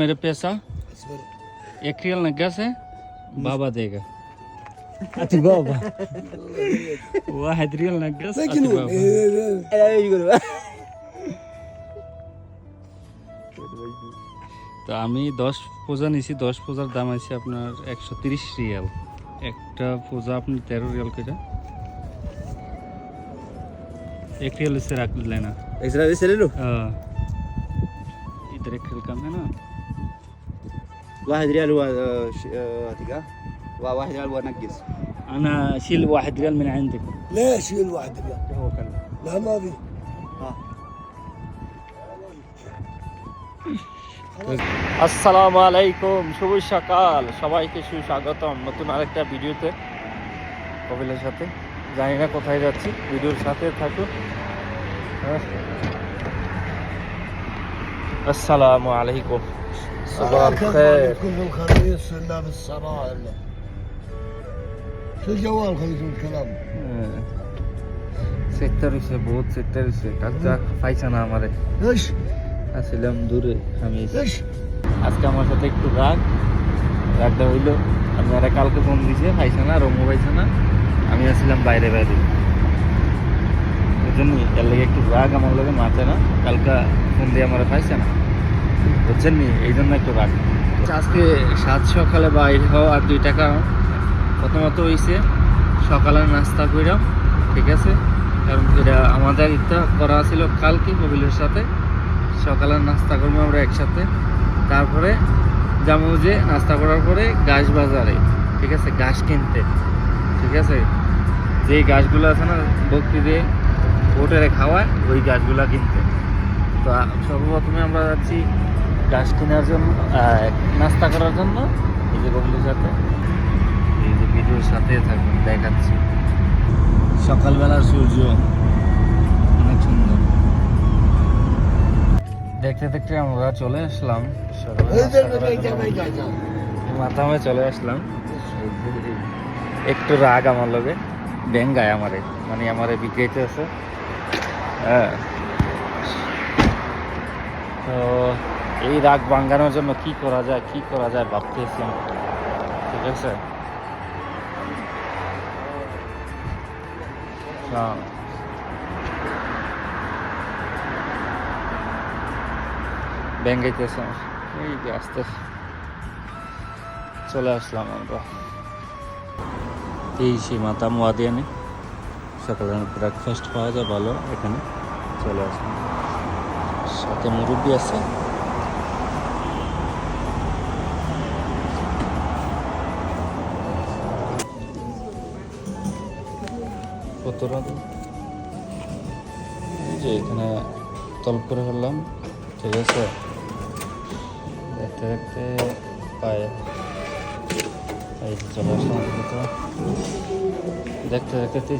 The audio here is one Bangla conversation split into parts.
मेरे पैसा। एक रियल नग्गा से बाबा देगा। अति बाबा। वाहिद रियल नग्गा से अति बाबा। তো আমি দশ পূজা নিছি দশ পূজার দাম আছে আপনার একশো তিরিশ রিয়াল একটা পূজা আপনি তেরো রিয়াল কেটে এক রিয়াল से रख लेना। एक রিয়াল से ले लो। हाँ। इधर एक রিয়াल कम واحد ريال هو هتيجا واحد ريال هو نقص أنا أشيل واحد ريال من عندك لا شيل واحد لا هو كان لا ما في আসসালামু আলাইকুম শুভ সকাল সবাইকে সুস্বাগতম নতুন আরেকটা ভিডিওতে কপিলের সাথে জানি না কোথায় যাচ্ছি ভিডিওর সাথে থাকুন হ্যাঁ। আসসালামু আলাইকুম صباح الخير كل الخميس الا بالصباح الا شو الجوال خلينا الكلام সেক্টর হয়েছে বহুত সেক্টর হয়েছে কাজটা পাইছে না আমারে ايش আসছিলাম দূরে আমি ايش আজকে আমার সাথে একটু রাগ রাগটা হইলো আপনারা কালকে ফোন দিছে পাইছে না রমু পাইছে না আমি আসছিলাম বাইরে বাইরে বুঝছেন নি এর লাগে একটু রাগ আমার লগে মাথে না কালকা ফোন দিয়ে আমার পাইছে না বুঝছেন নি? এই জন্য একটু রাগ। আজকে সাত সকালে বাইরে হওয়া আর দুই টাকা প্রথমত হইছে সকালে নাস্তা কইরাম ঠিক আছে? কারণ এটা আমাদের ইত্যা করা ছিল কালকে কবিলের সাথে। সকালের নাস্তা করব আমরা একসাথে। তারপরে যাব যে নাস্তা করার পরে গাছ বাজারে, ঠিক আছে? গাছ কিনতে, ঠিক আছে? যে গাছগুলো আছে না বক্তি দিয়ে হোটেলে খাওয়ায়, ওই গাছগুলো কিনতে। তো সর্বপ্রথমে আমরা যাচ্ছি গাছ কেনার জন্য নাস্তা করার জন্য এই যে বগলির সাথে। এই যে ভিডিওর সাথে থাকবেন দেখাচ্ছি। সকালবেলার সূর্য অনেক সুন্দর। দেখতে দেখতে আমরা চলে আসলাম। মাথামে চলে আসলাম। একটু রাগ আমার লগে। ডেঙ্গায় আমারে মানে আমারে বিক্রিতে আছে। হ্যাঁ। তো এই রাগ ভাঙ্গানোর জন্য কি করা যায়, কি করা যায় ভাবতেছি ঠিক আছে? হ্যাঁ। ব্যাঙ্গাইতেছে এই যে আস্তে চলে আসলাম আমরা। এই সেই মাতা মোয়াদিয়ানে। সকালে ব্রেকফাস্ট পাওয়া যায়, ভালো, এখানে চলে আসলাম। সাথে মুরব্বি আছে। যে এখানে তলব করে ফেললাম, ঠিক আছে? দেখতে দেখতে পায়ে চলে আসলাম দেখতে দেখতে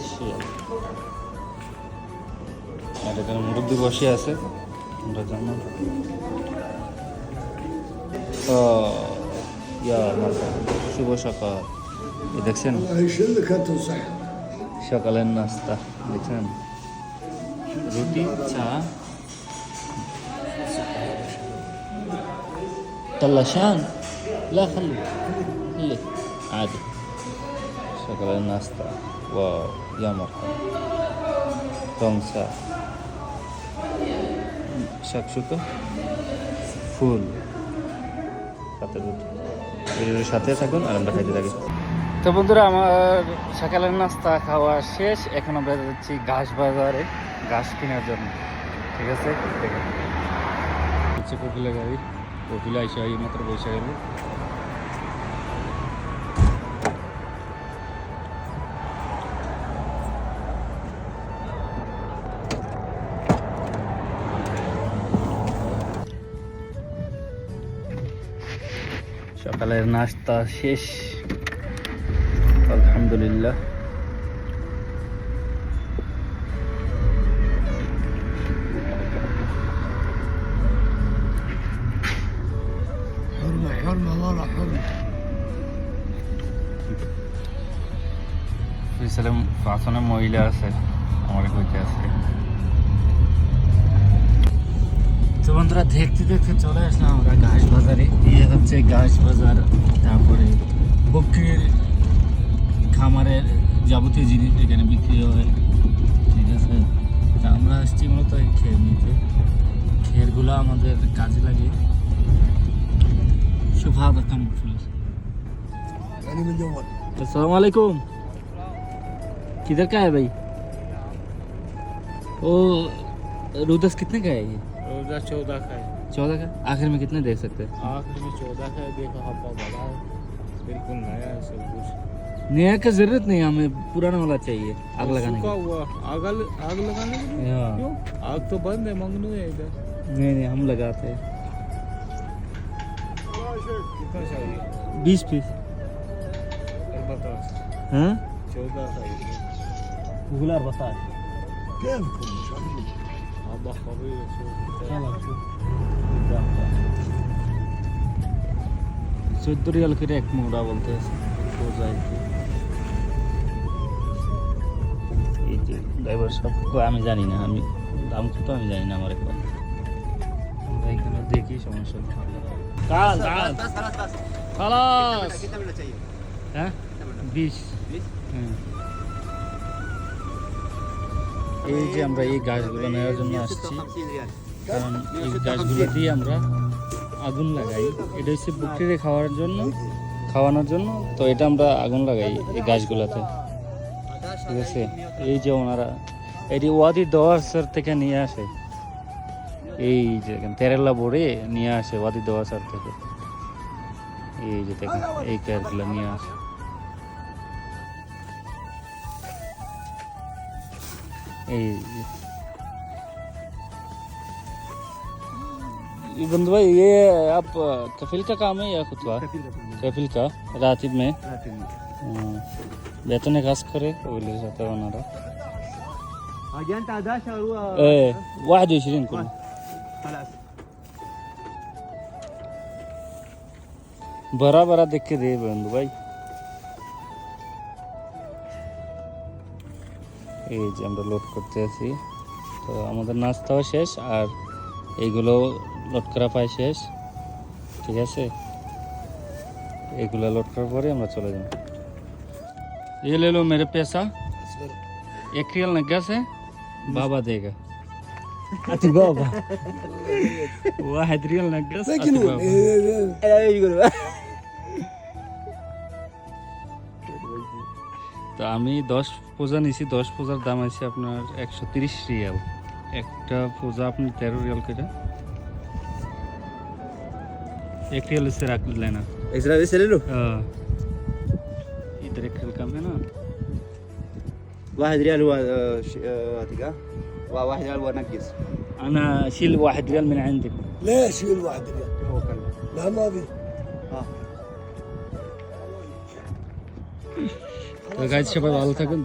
আর এখানে মুরব্বি বসে আছে, আমরা জানো ও, ইয়া শুভ সকাল। দেখছেন? সকালের নাস্তা দেখছেন রুটি চা طلشان لا خلي خلي عادي সকালের নাস্তা ওয়াও ইয়া মারহাবা রং চা শাকসুতো ফুল সাথে রুটি এর সাথে থাকুন আর আমরা খাইতে থাকি তো বন্ধুরা, আমার সকালের নাস্তা খাওয়া শেষ। এখন আমরা যাচ্ছি ঘাস বাজারে, ঘাস কেনার জন্য। ঠিক আছে? হচ্ছে কোকিলা গাড়ি। কোকিলা এসে এই মাত্র বসে গেল। সকালের নাস্তা শেষ। আলহামদুলিল্লাহ। ফাঁসনে মহিলা আছে আমার কইতে আছে তো বন্ধুরা দেখতে দেখতে চলে আসলাম আমরা ঘাস বাজারে। দিয়ে হচ্ছে ঘাস বাজার তারপরে বকরির খামারের যাবতীয় জিনিস এখানে বিক্রি হয় ঠিক আছে তা আমরা আসছি মূলত খের নিতে খেরগুলো আমাদের কাজে লাগে সুফাদ কামফুল আসসালামু আলাইকুম किधर का है भाई वो रूदस कितने का है ये रूदस चौदह का है चौदह का आखिर में कितने देख सकते हैं आखिर में चौदह का है देखो हब्बा बड़ा है बिल्कुल नया है सब कुछ नया का ज़रूरत नहीं हमें पुराना वाला चाहिए आग लगाने का हुआ आग आग लगाने के लिए? हाँ। आग तो बंद है मंगनू है इधर। नहीं नहीं हम लगाते हैं। बीस पीस। हाँ? चौदह चाहिए। गुलार बता। চোদ্দ রিয়াল করে এক মোড়া বলতে আছে এই যে ড্রাইভার সব আমি জানি না আমি দাম কত আমি জানি না আমার এখন আমরা এখানে দেখি সমস্যা হ্যাঁ? বিশ। এই যে আমরা এই গাছগুলো নেওয়ার জন্য আসছি। কারণ এই গাছগুলো দিয়ে আমরা আগুন লাগাই। এটা হচ্ছে বুকটিরে খাওয়ার জন্য। খাওয়ানোর জন্য। তো এটা আমরা আগুন লাগাই এই গাছগুলোতে। ঠিক আছে? এই যে ওনারা, এটি ওয়াদি দোয়ার থেকে নিয়ে আসে। এই যে তেরেলা বোর্ডে নিয়ে আসে ওয়াদি দোয়ার থেকে। এই যে দেখেন, এই গাছগুলো নিয়ে আসে। এই ये बंधु भाई ये आप कफिल का काम है या कुछ कफिल का रात में? हाँ। बेतने खास करे बोले जाता 21 बड़ा बड़ा देख के दे बंधु भाई এই যে আমরা লোড করতে আছি এইগুলো লোড করা পাই শেষ ঠিক আছে এগুলা লোড করার পরে আমরা চলে যাব ये ले लो मेरे पैसा एक रियल नग्गा से বাবা देगा अति बाबा واحد ريال نقص لكن انا يقول তো আমি দশ পূজা নিছি দশ পূজার দাম আছে আপনার একশো তিরিশ রিয়াল একটা পূজা আপনি তেরো রিয়াল কেটে ఎక్రియల్ ఇస్తే రాకలేనా ఎక్స్ట్రా వేసేళ్ళు ఇద్దరు ఎక్రియల్ కమ్మేనా واحد ريال هذيك واحد ريال ونقص أنا شيل واحد ريال من عندك ليش شيل واحد ريال لا ما في آه গাইজ সবাই ভালো থাকুন